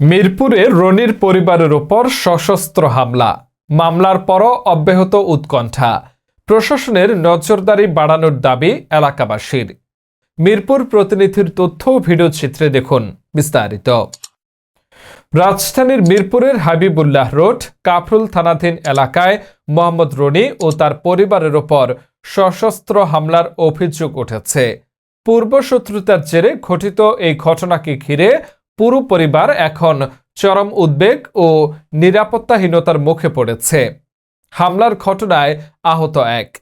মিরপুরে রনির পরিবারের ওপর সশস্ত্র হামলা। মামলার পরও অব্যাহত উৎকণ্ঠা। প্রশাসনের নজরদারি বাড়ানোর দাবি এলাকাবাসীর। মিরপুর প্রতিনিধির তথ্য ভিডিও চিত্রে দেখুন বিস্তারিত। রাজধানীর মিরপুরের হাবিবুল্লাহ রোড, কাফরুল থানাধীন এলাকায় মোহাম্মদ রনি ও তার পরিবারের ওপর সশস্ত্র হামলার অভিযোগ উঠেছে। পূর্বশত্রুতার জেরে ঘটিত এই ঘটনাকে ঘিরে পুরো পরিবার এখন চরম উদ্বেগ ও নিরাপত্তাহীনতার মুখে পড়েছে। হামলার ঘটনায় আহত এক।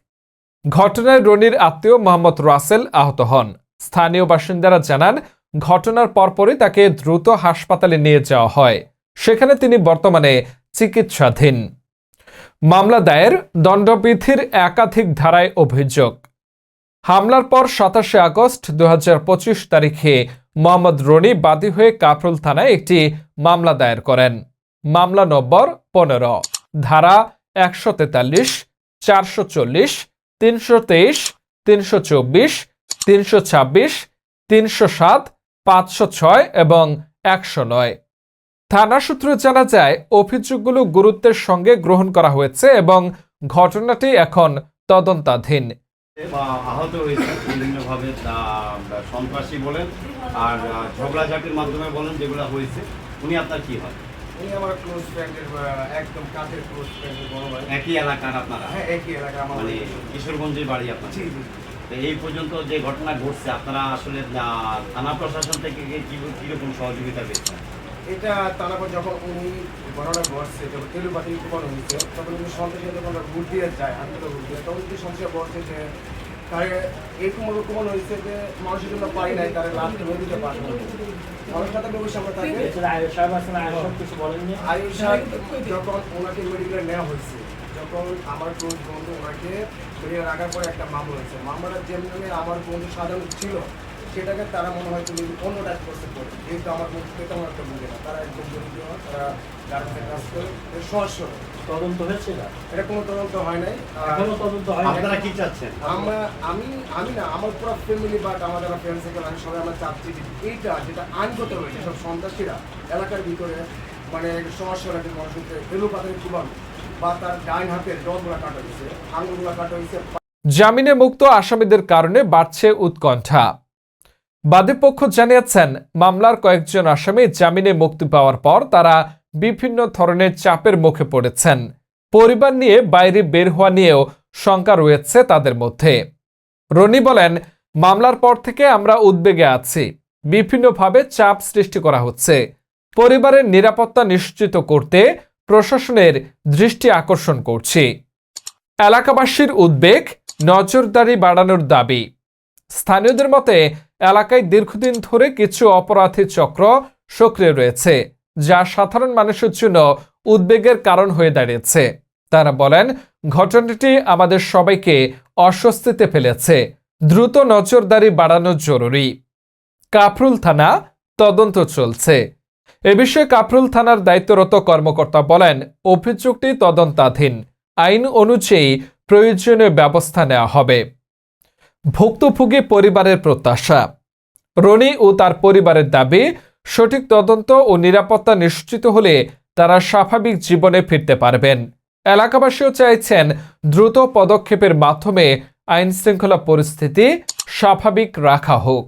ঘটনায় রনির আত্মীয় মোহাম্মদ রাসেল আহত হন। স্থানীয় বাসিন্দারা জানান, ঘটনার পরপরই তাকে দ্রুত হাসপাতালে নিয়ে যাওয়া হয়। সেখানে তিনি বর্তমানে চিকিৎসাধীন। মামলা দায়ের, দণ্ডবিধির একাধিক ধারায় অভিযোগ। হামলার পর সাতাশে আগস্ট দু হাজার পঁচিশ তারিখে মোহাম্মদ রনি বাদী হয়ে কাফরুল থানায় একটি মামলা দায়ের করেন। মামলা নম্বর পনেরো। ধারা একশো তেতাল্লিশ, চারশো চল্লিশ, তিনশো তেইশ, তিনশো চব্বিশ, তিনশো ছাব্বিশ, তিনশো সাত, পাঁচশো ছয় এবং একশো নয়। থানা সূত্রে জানা যায়, অভিযোগগুলো গুরুত্বের সঙ্গে গ্রহণ করা হয়েছে এবং ঘটনাটি এখন তদন্তাধীন। বা আহত হয়েছে বিভিন্নভাবে সন্ত্রাসী বলেন আর ঝগড়াঝাটির মাধ্যমে বলেন যেগুলো হয়েছে। উনি আপনার কি হয়? উনি আমার ক্লোজ ফ্রেন্ডের একদম কাছের ক্লোজ ফ্রেন্ডের বড় ভাই। একই এলাকার আপনারা? হ্যাঁ একই এলাকা আমার মানে কিশোরগঞ্জের বাড়ি আপনার? তো এই পর্যন্ত যে ঘটনা ঘটছে আপনারা আসলে থানা প্রশাসন থেকে কীরকম সহযোগিতা পেয়েছেন? এটা তারপর যখন উনি ঘটনা ঘটছে যখন তেলুপাতি হয়েছে তখন উনি সন্ত্রাসী যখন ভোট দিয়ে যায় আমি তো ভোট দিয়ে তখন উনি সন্ত্রাসী যে তারে এরকম হয়েছে যে মানুষের জন্য পারি নাই তারে লাস্টে তাকে আয়ুষ যখন ওনাকে মেডিকেলে নেওয়া হয়েছে যখন আমার ক্লোজ বন্ধু ওনাকে রাখার পরে একটা মামলা হয়েছে। মামলাটা যেমনি আমার বন্ধু সাধারণ ছিল সেটাকে তারা মনে হয় তুমি অন্য টাইপ করতে পারে যেহেতু আমার বন্ধুকে তেমন একটা বুঝে না তারা একদম দরিদ্র তারা গার্মেন্টে কাজ করে সহজ তদন্ত হয়েছে না? এটা কোনো তদন্ত হয় নাই। এখনও তদন্ত হয় আপনারা কি চাচ্ছেন? আমরা আমি আমি না আমার পুরো ফ্যামিলি বাট আমার যারা ফ্রেন্ড সার্কেল আমি সবাই আমরা চাচ্ছি যে এইটা যেটা আইনগত হয়েছে সব সন্ত্রাসীরা এলাকার ভিতরে মানে সমস্যা লাগে মানুষকে এলু পাতারে বা তার ডাইন হাতের ডগগুলা কাটা হয়েছে আঙুলগুলা কাটা হয়েছে। জামিনে মুক্ত আসামিদের কারণে বাড়ছে উৎকণ্ঠা। বাদীপক্ষ জানিয়েছেন, মামলার কয়েকজন আসামি জামিনে মুক্তি পাওয়ার পর তারা বিভিন্ন ধরনের চাপের মুখে পড়েছেন। পরিবার নিয়ে বাইরে বের হওয়া নিয়েও শঙ্কা রয়েছে তাদের মধ্যে। রনি বলেন, মামলার পর থেকে আমরা উদ্বেগে আছি। বিভিন্নভাবে চাপ সৃষ্টি করা হচ্ছে। পরিবারের নিরাপত্তা নিশ্চিত করতে প্রশাসনের দৃষ্টি আকর্ষণ করছি। এলাকাবাসীর উদ্বেগ নজরদারি বাড়ানোর দাবি। স্থানীয়দের মতে, এলাকায় দীর্ঘদিন ধরে কিছু অপরাধী চক্র সক্রিয় রয়েছে, যা সাধারণ মানুষের জন্য উদ্বেগের কারণ হয়ে দাঁড়িয়েছে। তারা বলেন, ঘটনাটি আমাদের সবাইকে অস্বস্তিতে ফেলেছে, দ্রুত নজরদারি বাড়ানো জরুরি। কাফরুল থানা, তদন্ত চলছে। এ বিষয়ে কাফরুল থানার দায়িত্বরত কর্মকর্তা বলেন, অভিযোগটি তদন্তাধীন। আইন অনুযায়ী প্রয়োজনীয় ব্যবস্থা নেওয়া হবে। ভুক্তভোগী পরিবারের প্রত্যাশা। রনি ও তার পরিবারের দাবি, সঠিক তদন্ত ও নিরাপত্তা নিশ্চিত হলে তারা স্বাভাবিক জীবনে ফিরতে পারবেন। এলাকাবাসীও চাইছেন দ্রুত পদক্ষেপের মাধ্যমে আইনশৃঙ্খলা পরিস্থিতি স্বাভাবিক রাখা হোক।